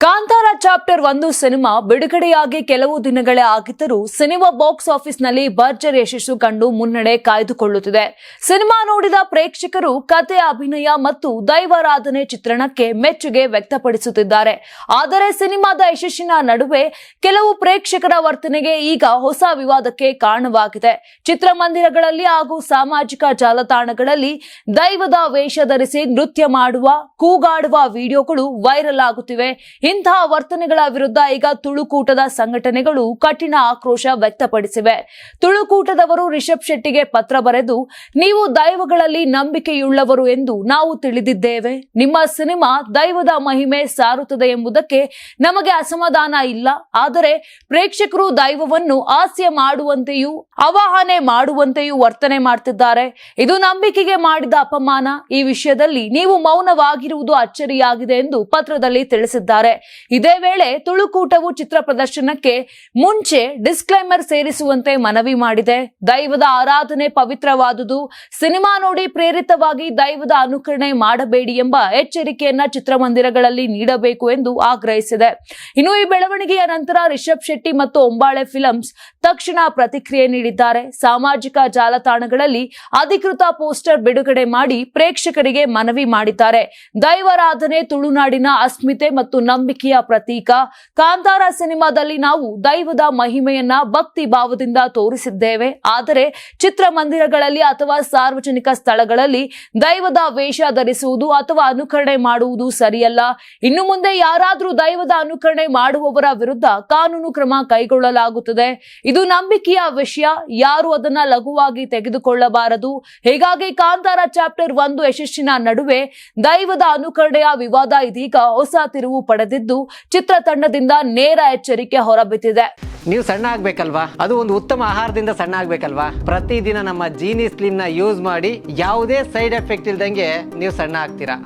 Kantara chapter ಒಂದು cinema ಬಿಡುಗಡೆಯಾಗಿ ಕೆಲವು ದಿನಗಳೇ ಆಗಿದ್ದರೂ ಸಿನಿಮಾ ಬಾಕ್ಸ್ ಆಫೀಸ್ನಲ್ಲಿ ಭರ್ಜರಿ ಯಶಸ್ಸು ಕಂಡು ಮುನ್ನಡೆ ಕಾಯ್ದುಕೊಳ್ಳುತ್ತಿದೆ. ಸಿನಿಮಾ ನೋಡಿದ ಪ್ರೇಕ್ಷಕರು ಕತೆ, ಅಭಿನಯ ಮತ್ತು ದೈವಾರಾಧನೆ ಚಿತ್ರಣಕ್ಕೆ ಮೆಚ್ಚುಗೆ ವ್ಯಕ್ತಪಡಿಸುತ್ತಿದ್ದಾರೆ. ಆದರೆ ಸಿನಿಮಾದ ಯಶಸ್ಸಿನ ನಡುವೆ ಕೆಲವು ಪ್ರೇಕ್ಷಕರ ವರ್ತನೆಗೆ ಈಗ ಹೊಸ ವಿವಾದಕ್ಕೆ ಕಾರಣವಾಗಿದೆ. ಚಿತ್ರಮಂದಿರಗಳಲ್ಲಿ ಹಾಗೂ ಸಾಮಾಜಿಕ ಜಾಲತಾಣಗಳಲ್ಲಿ ದೈವದ ವೇಷ ಧರಿಸಿ ನೃತ್ಯ ಮಾಡುವ, ಕೂಗಾಡುವ ವಿಡಿಯೋಗಳು ವೈರಲ್ ಆಗುತ್ತಿವೆ. ಇಂತಹ ವರ್ತನೆಗಳ ವಿರುದ್ಧ ಈಗ ತುಳುಕೂಟದ ಸಂಘಟನೆಗಳು ಕಠಿಣ ಆಕ್ರೋಶ ವ್ಯಕ್ತಪಡಿಸಿವೆ. ತುಳುಕೂಟದವರು ರಿಷಬ್ ಶೆಟ್ಟಿಗೆ ಪತ್ರ ಬರೆದು, ನೀವು ದೈವಗಳಲ್ಲಿ ನಂಬಿಕೆಯುಳ್ಳವರು ಎಂದು ನಾವು ತಿಳಿದಿದ್ದೇವೆ. ನಿಮ್ಮ ಸಿನಿಮಾ ದೈವದ ಮಹಿಮೆ ಸಾರುತ್ತದೆ ಎಂಬುದಕ್ಕೆ ನಮಗೆ ಅಸಮಾಧಾನ ಇಲ್ಲ. ಆದರೆ ಪ್ರೇಕ್ಷಕರು ದೈವವನ್ನು ಹಾಸ್ಯ ಮಾಡುವಂತೆಯೂ, ಆವಾಹನೆ ಮಾಡುವಂತೆಯೂ ವರ್ತನೆ ಮಾಡ್ತಿದ್ದಾರೆ. ಇದು ನಂಬಿಕೆಗೆ ಮಾಡಿದ ಅಪಮಾನ. ಈ ವಿಷಯದಲ್ಲಿ ನೀವು ಮೌನವಾಗಿರುವುದು ಅಚ್ಚರಿಯಾಗಿದೆ ಎಂದು ಪತ್ರದಲ್ಲಿ ತಿಳಿಸಿದ್ದಾರೆ. ಇದೇ ವೇಳೆ ತುಳುಕೂಟವು ಚಿತ್ರ ಪ್ರದರ್ಶನಕ್ಕೆ ಮುಂಚೆ ಡಿಸ್ಕ್ಲೈಮರ್ ಸೇರಿಸುವಂತೆ ಮನವಿ ಮಾಡಿದೆ. ದೈವದ ಆರಾಧನೆ ಪವಿತ್ರವಾದುದು, ಸಿನಿಮಾ ನೋಡಿ ಪ್ರೇರಿತವಾಗಿ ದೈವದ ಅನುಕರಣೆ ಮಾಡಬೇಡಿ ಎಂಬ ಎಚ್ಚರಿಕೆಯನ್ನ ಚಿತ್ರಮಂದಿರಗಳಲ್ಲಿ ನೀಡಬೇಕು ಎಂದು ಆಗ್ರಹಿಸಿದೆ. ಇನ್ನು ಈ ಬೆಳವಣಿಗೆಯ ನಂತರ ರಿಷಬ್ ಶೆಟ್ಟಿ ಮತ್ತು ಒಂಬಾಳೆ ಫಿಲಮ್ಸ್ ತಕ್ಷಣ ಪ್ರತಿಕ್ರಿಯೆ ನೀಡಿದ್ದಾರೆ. ಸಾಮಾಜಿಕ ಜಾಲತಾಣಗಳಲ್ಲಿ ಅಧಿಕೃತ ಪೋಸ್ಟರ್ ಬಿಡುಗಡೆ ಮಾಡಿ ಪ್ರೇಕ್ಷಕರಿಗೆ ಮನವಿ ಮಾಡಿದ್ದಾರೆ. ದೈವಾರಾಧನೆ ತುಳುನಾಡಿನ ಅಸ್ಮಿತೆ ಮತ್ತು ನಂಬಿಕೆಯ ಪ್ರತೀಕ. ಕಾಂತಾರ ಸಿನಿಮಾದಲ್ಲಿ ನಾವು ದೈವದ ಮಹಿಮೆಯನ್ನ ಭಕ್ತಿ ಭಾವದಿಂದ ತೋರಿಸಿದ್ದೇವೆ. ಆದರೆ ಚಿತ್ರಮಂದಿರಗಳಲ್ಲಿ ಅಥವಾ ಸಾರ್ವಜನಿಕ ಸ್ಥಳಗಳಲ್ಲಿ ದೈವದ ವೇಷ ಧರಿಸುವುದು ಅಥವಾ ಅನುಕರಣೆ ಮಾಡುವುದು ಸರಿಯಲ್ಲ. ಇನ್ನು ಮುಂದೆ ಯಾರಾದರೂ ದೈವದ ಅನುಕರಣೆ ಮಾಡುವವರ ವಿರುದ್ಧ ಕಾನೂನು ಕ್ರಮ ಕೈಗೊಳ್ಳಲಾಗುತ್ತದೆ. ಇದು ನಂಬಿಕೆಯ ವಿಷಯ. ಯಾರು ಅದನ್ನ ಲಘುವಾಗಿ ತೆಗೆದುಕೊಳ್ಳಬಾರದು. ಹೀಗಾಗಿ ಕಾಂತಾರ ಚಾಪ್ಟರ್ ಒಂದು ಯಶಸ್ಸಿನ ನಡುವೆ ದೈವದ ಅನುಕರಣೆಯ ವಿವಾದ ಇದೀಗ ಹೊಸ ತಿರುವು ಪಡೆದಿದ್ದು ಚಿತ್ರತಂಡದಿಂದ ನೇರ ಎಚ್ಚರಿಕೆ ಹೊರಬಿದ್ದಿದೆ. ನೀವು ಸಣ್ಣ ಆಗ್ಬೇಕಲ್ವಾ? ಅದು ಒಂದು ಉತ್ತಮ ಆಹಾರದಿಂದ ಸಣ್ಣ ಆಗ್ಬೇಕಲ್ವಾ? ಪ್ರತಿದಿನ ನಮ್ಮ ಜೀನಿ ಸ್ಲಿಮ್ನ ಯೂಸ್ ಮಾಡಿ ಯಾವುದೇ ಸೈಡ್ ಎಫೆಕ್ಟ್ ಇಲ್ದಂಗೆ ನೀವು ಸಣ್ಣ ಆಗ್ತೀರಾ?